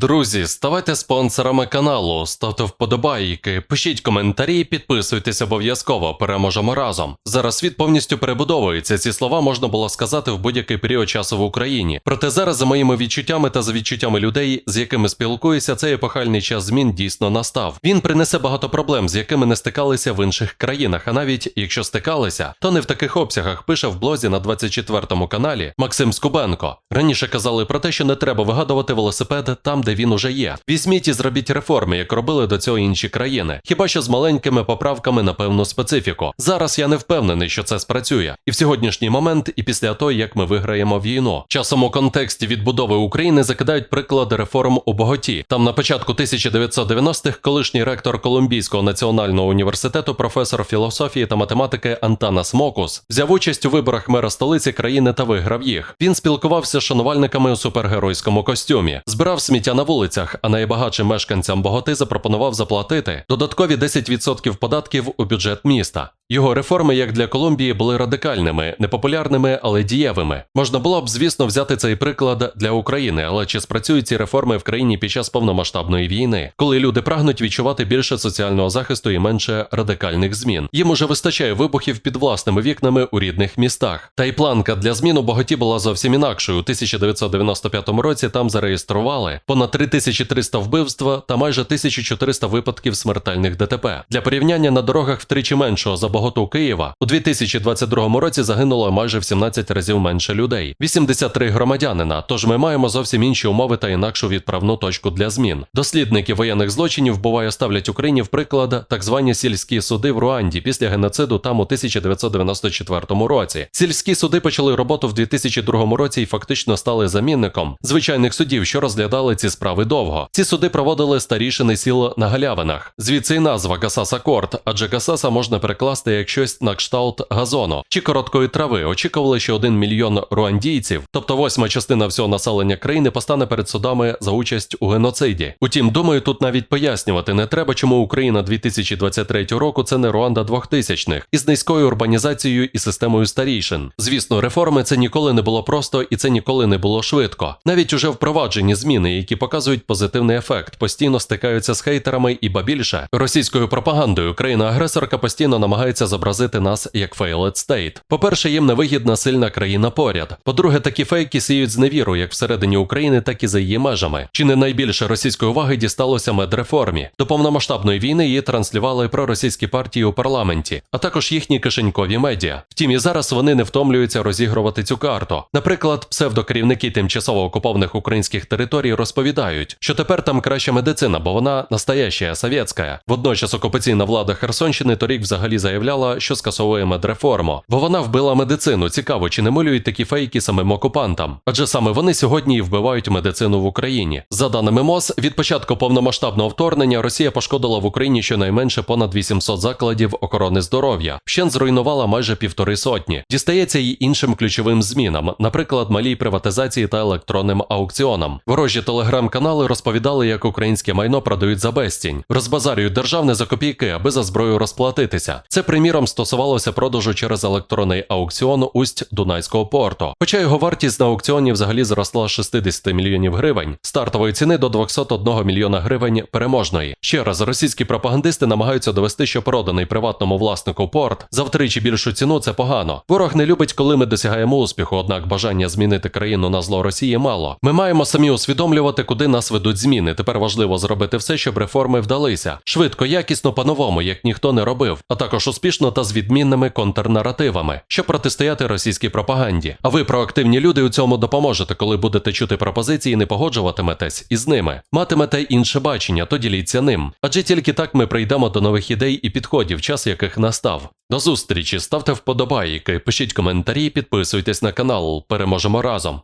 Друзі, ставайте спонсорами каналу, ставте вподобайки, пишіть коментарі, підписуйтесь обов'язково, переможемо разом. Зараз світ повністю перебудовується. Ці слова можна було сказати в будь-який період часу в Україні. Проте зараз, за моїми відчуттями та за відчуттями людей, з якими спілкуюся, цей епохальний час змін дійсно настав. Він принесе багато проблем, з якими не стикалися в інших країнах. А навіть якщо стикалися, то не в таких обсягах. Пише в блозі на 24 каналі Максим Скубенко. Раніше казали про те, що не треба вигадувати велосипед там, де він уже є. Візьміть і зробіть реформи, як робили до цього інші країни. Хіба що з маленькими поправками на певну специфіку. Зараз я не впевнений, що це спрацює. І в сьогоднішній момент, і після того, як ми виграємо війну. Часом у контексті відбудови України закидають приклади реформ у Боготі. Там на початку 1990-х колишній ректор Колумбійського національного університету, професор філософії та математики Антанас Мокус, взяв участь у виборах мера столиці країни та виграв їх. Він спілкувався з шанувальниками у супергеройському костюмі, збирав сміття на вулицях, а найбагатшим мешканцям Боготи запропонував заплатити додаткові 10% податків у бюджет міста. Його реформи, як для Колумбії, були радикальними, непопулярними, але дієвими. Можна було б, звісно, взяти цей приклад для України, але чи спрацюють ці реформи в країні під час повномасштабної війни, коли люди прагнуть відчувати більше соціального захисту і менше радикальних змін? Їм уже вистачає вибухів під власними вікнами у рідних містах. Та й планка для змін у Боготі була зовсім інакшою. У 1995 році там зареєстрували понад 3300 вбивств та майже 1400 випадків смертельних ДТП. Для порівняння на дорогах втричі меншого за Боготу Києва у 2022 році загинуло майже в 17 разів менше людей, 83 громадянина. Тож ми маємо зовсім інші умови та інакшу відправну точку для змін. Дослідники воєнних злочинів буває ставлять Україні в приклад так звані сільські суди в Руанді після геноциду там у 1994 році. Сільські суди почали роботу в 2002 році і фактично стали замінником звичайних судів, що розглядали ці справи довго. Ці суди проводили старішини сіл на галявинах. Звідси назва Гасаса Корт, адже Гасаса можна перекласти як щось на кшталт газону чи короткої трави. Очікували, що один мільйон руандійців, тобто восьма частина всього населення країни, постане перед судами за участь у геноциді. Утім, думаю, тут навіть пояснювати не треба, чому Україна 2023 року це не Руанда 2000-х із низькою урбанізацією і системою старішин. Звісно, реформи це ніколи не було просто і це ніколи не було швидко. Навіть уже впроваджені зміни, які показують позитивний ефект, постійно стикаються з хейтерами і ба більше російською пропагандою. Країна-агресорка постійно намагається зобразити нас як failed state. По-перше, їм невигідна сильна країна поряд. По-друге, такі фейки сіють зневіру як всередині України, так і за її межами. Чи не найбільше російської уваги дісталося медреформі? До повномасштабної війни її транслювали проросійські партії у парламенті, а також їхні кишенькові медіа. Втім, і зараз вони не втомлюються розігрувати цю карту. Наприклад, псевдокерівники тимчасово окупованих українських територій розповідають, що тепер там краща медицина, бо вона настояща, совєтська. Водночас окупаційна влада Херсонщини торік взагалі заявляла, що скасовує медреформу, бо вона вбила медицину. Цікаво, чи не милюють такі фейки самим окупантам? Адже саме вони сьогодні і вбивають медицину в Україні. За даними МОЗ, від початку повномасштабного вторгнення Росія пошкодила в Україні щонайменше понад 800 закладів охорони здоров'я. Вщен зруйнувала майже півтори сотні. Дістається й іншим ключовим змінам, наприклад, малій приватизації та електронним аукціонам. Ворожі телеграм-канали розповідали, як українське майно продають за безцінь, розбазарюють державне за копійки, аби за зброю розплатитися. Це приміром стосувалося продажу через електронний аукціон усть Дунайського порту. Хоча його вартість на аукціоні взагалі зросла з 60 мільйонів гривень, стартової ціни до 201 мільйона гривень переможної. Ще раз російські пропагандисти намагаються довести, що проданий приватному власнику порт за втричі більшу ціну це погано. Ворог не любить, коли ми досягаємо успіху, однак бажання змінити країну на зло Росії мало. Ми маємо самі усвідомлювати, куди нас ведуть зміни. Тепер важливо зробити все, щоб реформи вдалися. Швидко, якісно, по-новому, як ніхто не робив, а також успішно та з відмінними контрнаративами, щоб протистояти російській пропаганді. А ви, проактивні люди, у цьому допоможете, коли будете чути пропозиції, не погоджуватиметесь із ними. Матимете інше бачення, то діліться ним. Адже тільки так ми прийдемо до нових ідей і підходів, час яких настав. До зустрічі, ставте вподобайки, пишіть коментарі, підписуйтесь на канал. Переможемо разом.